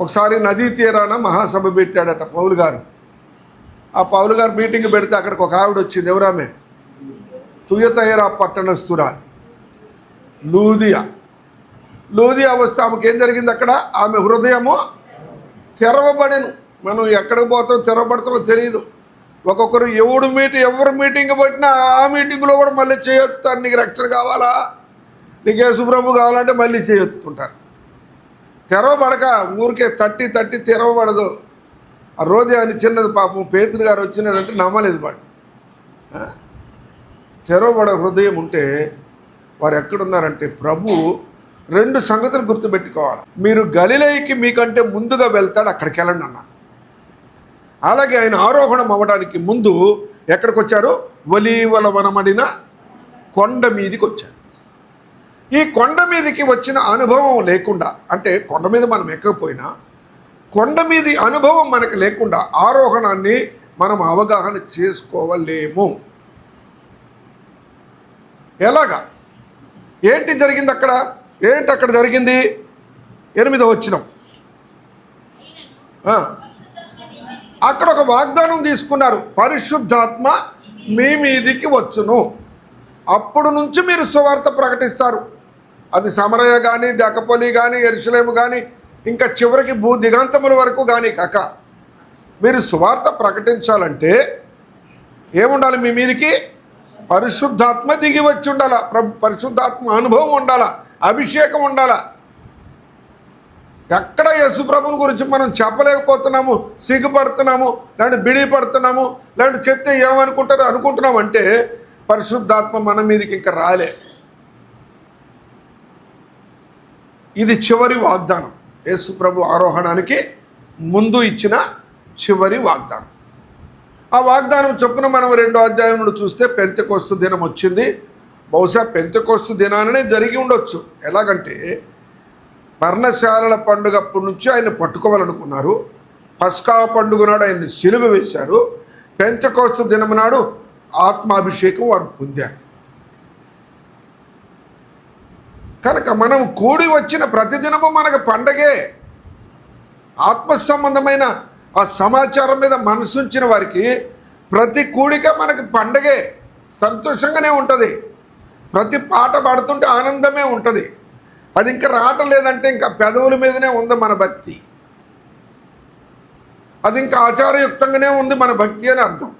ఒకసారి నదీ తీరాన మహాసభ పెట్టాడట పౌలు గారు. ఆ పౌలు గారు మీటింగ్ పెడితే అక్కడికి ఒక ఆవిడ వచ్చింది. ఎవరామె? తుయతయరా పట్టణస్తురా లూదియా. లూదియా వస్తే ఆమెకి ఏం జరిగింది అక్కడ? ఆమె హృదయము తెరవబడెను. మనం ఎక్కడికి పోతామో తెరవబడతామో తెలియదు ఒక్కొక్కరు ఎవడు మీటింగ్ ఎవరు మీటింగ్ పెట్టినా ఆ మీటింగ్లో కూడా మళ్ళీ చేయొత్తారు నీకు రక్షణ కావాలా? నీకు యేసుప్రభు కావాలంటే మళ్ళీ చేయొత్తుంటారు తెరవబడక ఊరికే తట్టి తట్టి తెరవబడదు. ఆ రోజే అని చిన్నది పాపం పేతుడు గారు వచ్చినాడంటే నమ్మలేదు వాడు తెరవబడ హృదయం ఉంటే వారు ఎక్కడున్నారంటే ప్రభు రెండు సంగతులు గుర్తుపెట్టుకోవాలి. మీరు గలిలైకి మీకంటే ముందుగా వెళ్తాడు అక్కడికి వెళ్ళండి అన్నాడు. అలాగే ఆయన ఆరోహణం అవ్వడానికి ముందు ఎక్కడికి వచ్చారు ఒలీవల వనమడిన కొండ మీదికి వచ్చారు ఈ కొండ మీదకి వచ్చిన అనుభవం లేకుండా అంటే కొండ మీద మనం ఎక్కకపోయినా కొండ మీది అనుభవం మనకు లేకుండా ఆరోహణాన్ని మనం అవగాహన చేసుకోవలేము. ఎలాగా? ఏంటి జరిగింది అక్కడ? ఏంటి అక్కడ జరిగింది? ఎనిమిదో వచ్చినం అక్కడ ఒక వాగ్దానం తీసుకున్నారు పరిశుద్ధాత్మ మీ మీదికి వచ్చును. అప్పుడు నుంచి మీరు సువార్త ప్రకటిస్తారు. అది సమరయ కానీ దకపోలి కానీ ఎరుసలేము కానీ ఇంకా చివరికి భూ దిగాంతముల వరకు కానీ కాక మీరు సువార్త ప్రకటించాలంటే ఏముండాలి మీ మీదికి? పరిశుద్ధాత్మ దిగి వచ్చి ఉండాలా? ప్రభు పరిశుద్ధాత్మ అనుభవం ఉండాలా? అభిషేకం ఉండాలా? ఎక్కడ యేసుప్రభుని గురించి మనం చెప్పలేకపోతున్నాము సిగ్గుపడుతున్నాము లేదంటే బిడి పడుతున్నాము లేదంటే చెప్తే ఏమనుకుంటారు అనుకుంటున్నాం అంటే పరిశుద్ధాత్మ మన మీదకి ఇంకా రాలే. ఇది చివరి వాగ్దానం. యేసుప్రభు ఆరోహణానికి ముందు ఇచ్చిన చివరి వాగ్దానం. ఆ వాగ్దానం చొప్పున మనం రెండో అధ్యాయంలో చూస్తే పెంతకోస్తు దినం వచ్చింది. బహుశా పెంతకోస్తు దినాననే జరిగి ఉండొచ్చు. ఎలాగంటే పర్ణశాలల పండుగ అప్పటి నుంచి ఆయన పట్టుకోవాలనుకున్నారు. పస్కా పండుగ నాడు ఆయన్ని సిలువ వేశారు. పెంతకోస్తు దినం నాడు ఆత్మాభిషేకం వారు పొందారు. కనుక మనం కూడి వచ్చిన ప్రతిదినము మనకు పండగే. ఆత్మ సంబంధమైన ఆ సమాచారం మీద మనసుంచిన వారికి ప్రతి కూడిక మనకు పండగే. సంతోషంగానే ఉంటుంది. ప్రతి పాట పాడుతుంటే ఆనందమే ఉంటుంది. అది ఇంకా రావటం లేదంటే ఇంకా పెదవుల మీదనే ఉంది మన భక్తి. అది ఇంకా ఆచారయుక్తంగానే ఉంది మన భక్తి అని అర్థం.